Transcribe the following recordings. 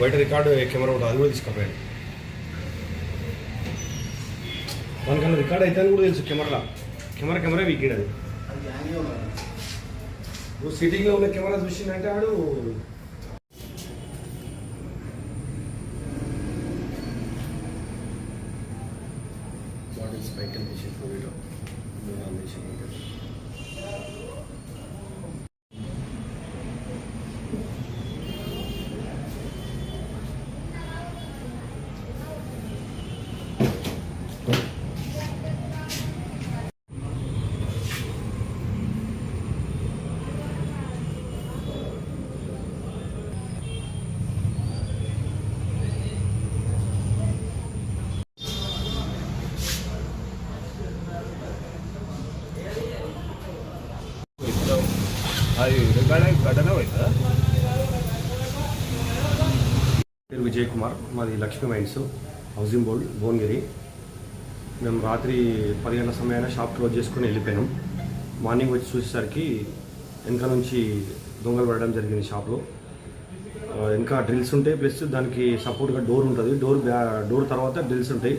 బయట record camera ఉంటుంది అది కూడా తీసుకుపోయాడు. మనకన్నా రికార్డ్ అయితే అని కూడా తెలుసు కెమెరాలో. కెమెరా కెమెరా వీకిడ్ అది. నువ్వు సిటీలో ఉన్న కెమెరా చూసిందంటే ఆడు బాటిల్స్ బయట తీసి ఫోటో అది పేరు విజయ్ కుమార్ మాది Lakshmi mines housing board Bhuvanagiri. మేము రాత్రి పది గంటల సమయాన షాప్ క్లోజ్ చేసుకుని వెళ్ళిపోయాం మార్నింగ్ వచ్చి చూసేసరికి వెనక నుంచి దొంగలు పడడం జరిగింది షాప్లో. ఇంకా డ్రిల్స్ ఉంటాయి ప్లస్ దానికి సపోర్ట్గా డోర్ ఉంటుంది. డోర్ బ్యా డోర్ తర్వాత డ్రిల్స్ ఉంటాయి.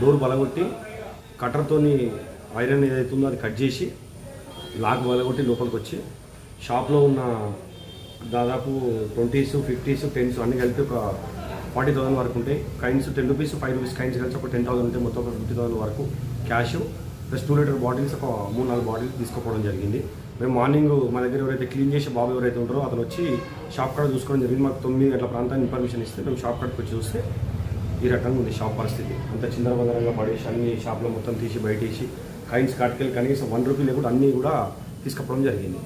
డోర్ బలగొట్టి కట్టర్తోని ఐరన్ ఏదైతే ఉందో అది కట్ చేసి లాక్ బలగొట్టి లోపలికి వచ్చి షాప్లో ఉన్న దాదాపు ట్వంటీస్ ఫిఫ్టీస్ టెన్స్ అన్ని కలిపి ఒక ఫార్టీ థౌసండ్ వరకు ఉంటాయి. Coins ten rupees five rupees coins కలిసి ఒక టెన్ థౌసండ్ ఉంటాయి మొత్తం ఒక ఫిఫ్టీ థౌసండ్ వరకు cash. Plus two litre bottles ఒక మూడు నాలుగు బాటిల్స్ తీసుకోవడం జరిగింది. మేము మార్నింగ్ మా దగ్గర ఎవరైతే క్లీన్ చేసే బాబు ఎవరైతే ఉంటారో అతను వచ్చి షాప్ కాడ చూసుకోవడం జరిగింది. మాకు తొమ్మిది గంటల ప్రాంతాన్ని ఇన్ఫర్మేషన్ ఇస్తే మేము షాప్ కాడకి వచ్చి చూస్తే ఈ రకంగా ఉంది షాప్ పరిస్థితి. అంత చిందరబందరంగా పడేసి అన్ని షాప్లో మొత్తం తీసి బయటేసి కైన్స్ కాటుకెళ్ళి కనీసం వన్ రూపీలు కూడా అన్నీ కూడా తీసుకపోవడం జరిగింది.